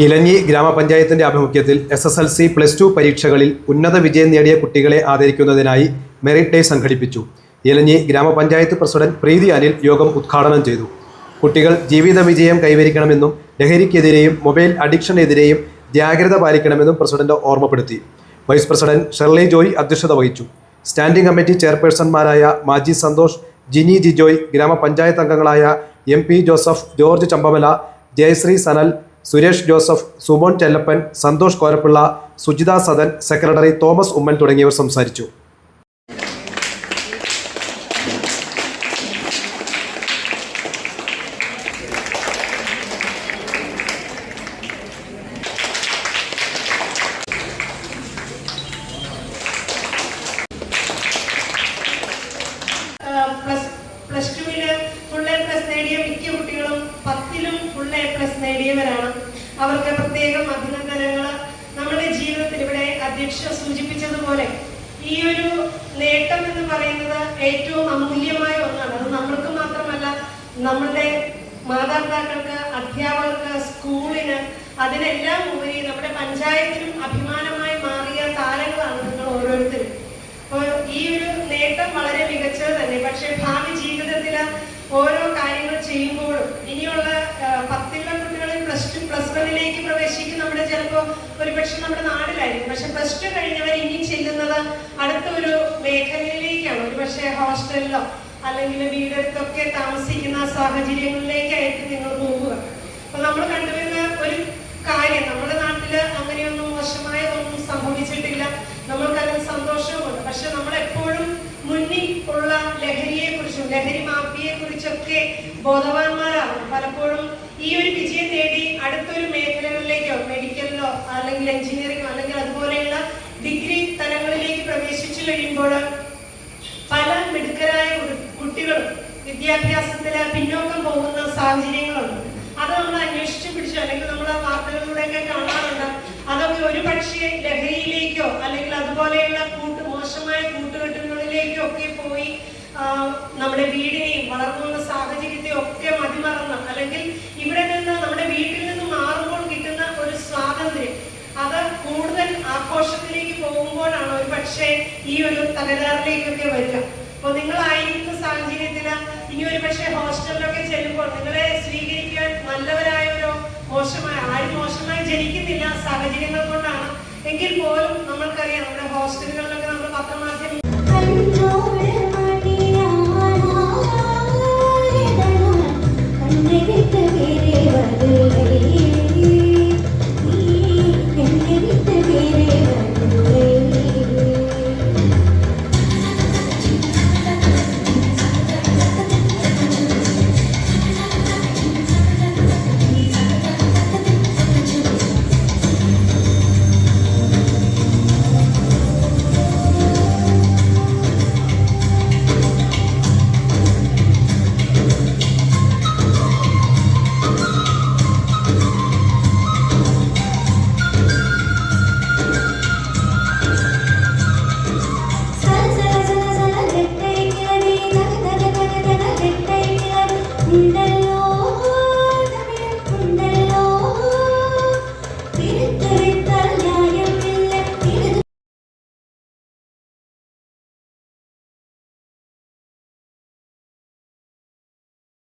ഇലഞ്ഞി ഗ്രാമപഞ്ചായത്തിന്റെ ആഭിമുഖ്യത്തിൽ S S L C plus two പരീക്ഷകളിൽ ഉന്നത വിജയം നേടിയ കുട്ടികളെ ആദരിക്കുന്നതിനായി മെറിറ്റ് ഡേ സംഘടിപ്പിച്ചു. ഇലഞ്ഞി ഗ്രാമപഞ്ചായത്ത് പ്രസിഡന്റ് പ്രീതി അനിൽ യോഗം ഉദ്ഘാടനം ചെയ്തു. കുട്ടികൾ ജീവിത വിജയം കൈവരിക്കണമെന്നും ലഹരിക്കെതിരെയും മൊബൈൽ അഡിക്ഷനെതിരെയും ജാഗ്രത പാലിക്കണമെന്നും പ്രസിഡന്റ് ഓർമ്മപ്പെടുത്തി. വൈസ് പ്രസിഡന്റ് ഷെർലി ജോയ് അധ്യക്ഷത വഹിച്ചു. സ്റ്റാൻഡിംഗ് കമ്മിറ്റി ചെയർപേഴ്സൺമാരായ മാജി സന്തോഷ് ജിനി ജിജോയ് ഗ്രാമപഞ്ചായത്ത് അംഗങ്ങളായ M P Joseph George Champamala Jayasree Sanal Suresh Joseph Sumon Chellappan Santhosh Korappilla Sujitha Sadan secretary Thomas Oommen തുടങ്ങിയവർ സംസാരിച്ചു. പ്ലസ് ടുവിൽ ഫുൾ എ പ്ലസ് നേടിയ മിക്ക കുട്ടികളും പത്തിലും ഫുൾ എ പ്ലസ് നേടിയവരാണ്. അവർക്ക് പ്രത്യേകം അഭിനന്ദനങ്ങൾ നമ്മുടെ ജീവിതത്തിൽ ഇവിടെ അധ്യക്ഷ സൂചിപ്പിച്ചതുപോലെ ഈ ഒരു നേട്ടം എന്ന് പറയുന്നത് ഏറ്റവും അമൂല്യമായ ഒന്നാണ്. അത് നമ്മൾക്ക് മാത്രമല്ല നമ്മുടെ മാതാപിതാക്കൾക്ക് അധ്യാപകർക്ക് സ്കൂളിന് അതിനെല്ലാം ഉപരി നമ്മുടെ പഞ്ചായത്തിനും അഭിമാനമായി മാറിയ താരങ്ങളാണ് നിങ്ങൾ ഓരോരുത്തരും. അപ്പോൾ ഈ ഒരു നേട്ടം വളരെ മികച്ചത് തന്നെ. പക്ഷേ ഭാവി ജീവിതത്തിൽ ഓരോ ചെയ്യുമ്പോഴും ഇനിയുള്ള പത്തിലുള്ള കുട്ടികളിൽ പ്ലസ് ടു പ്ലസ് വണ്ണിലേക്ക് പ്രവേശിക്കും നമ്മുടെ ചിലപ്പോൾ ഒരുപക്ഷെ നമ്മുടെ നാട്ടിലായിരിക്കും പക്ഷെ പ്ലസ് ടു കഴിഞ്ഞവർ ഇനി ചെല്ലുന്നത് അടുത്ത ഒരു മേഖലയിലേക്കാണ്. ഒരുപക്ഷെ ഹോസ്റ്റലിലോ അല്ലെങ്കിൽ വീടെടുത്തൊക്കെ താമസിക്കുന്ന സാഹചര്യങ്ങളിലേക്കായിരിക്കും നിങ്ങൾ പോവുക. അപ്പൊ നമ്മൾ കണ്ടുവരുന്ന ഒരു കാര്യം നമ്മുടെ നാട്ടിൽ അങ്ങനെയൊന്നും മോശമായ ഒന്നും സംഭവിച്ചിട്ടില്ല. നമ്മൾക്ക് അതിൽ സന്തോഷവുമുണ്ട്. പക്ഷെ നമ്മൾ എപ്പോഴും മുന്നിൽ ഉള്ള ലഹരിയെ ലഹരി മാഫിയെ കുറിച്ചൊക്കെ ബോധവാന്മാരാണ് പലപ്പോഴും ഈ ഒരു വിജയം നേടി അടുത്തൊരു മേഖലകളിലേക്കോ മെഡിക്കലിലോ അല്ലെങ്കിൽ എഞ്ചിനീയറിംഗോ അല്ലെങ്കിൽ അതുപോലെയുള്ള ഡിഗ്രി തലങ്ങളിലേക്ക് പ്രവേശിച്ചു കഴിയുമ്പോൾ പല മിടുക്കരായ കുട്ടികളും വിദ്യാഭ്യാസത്തിൽ പിന്നോക്കം പോകുന്ന സാഹചര്യങ്ങളുണ്ട്. അത് നമ്മൾ അന്വേഷിച്ചു പിടിച്ചു അല്ലെങ്കിൽ നമ്മൾ ആ വാർത്തകളിലൂടെയൊക്കെ കാണാറുണ്ട്. അതൊക്കെ ഒരു പക്ഷേ ലഹരിയിലേക്കോ അല്ലെങ്കിൽ അതുപോലെയുള്ള കൂട്ട് മോശമായ കൂട്ടുകെട്ടുകളിലേക്കോ ഒക്കെ പോയി നമ്മുടെ വീടിനെയും വളർന്നു സാഹചര്യത്തെയും ഒക്കെ മതിമറന്ന അല്ലെങ്കിൽ ഇവിടെ നിന്ന് നമ്മുടെ വീട്ടിൽ നിന്ന് മാറുമ്പോൾ കിട്ടുന്ന ഒരു സ്വാതന്ത്ര്യം അത് കൂടുതൽ ആഘോഷത്തിലേക്ക് പോകുമ്പോഴാണ് ഒരു പക്ഷേ ഈ ഒരു തകരാറിലേക്കൊക്കെ വരിക. അപ്പൊ നിങ്ങളായിരിക്കുന്ന സാഹചര്യത്തിൽ ഇനി ഒരു പക്ഷേ ഹോസ്റ്റലിലൊക്കെ ചെല്ലുമ്പോൾ നിങ്ങളെ സ്വീകരിക്കാൻ നല്ലവരായവരോ മോശമായ ആരും മോശമായി ജനിക്കുന്നില്ല സാഹചര്യങ്ങൾ കൊണ്ടാണ്. എങ്കിൽ പോലും നമ്മൾക്കറിയാം നമ്മുടെ ഹോസ്റ്റലുകളിലൊക്കെ നമ്മൾ പത്രമാധ്യമം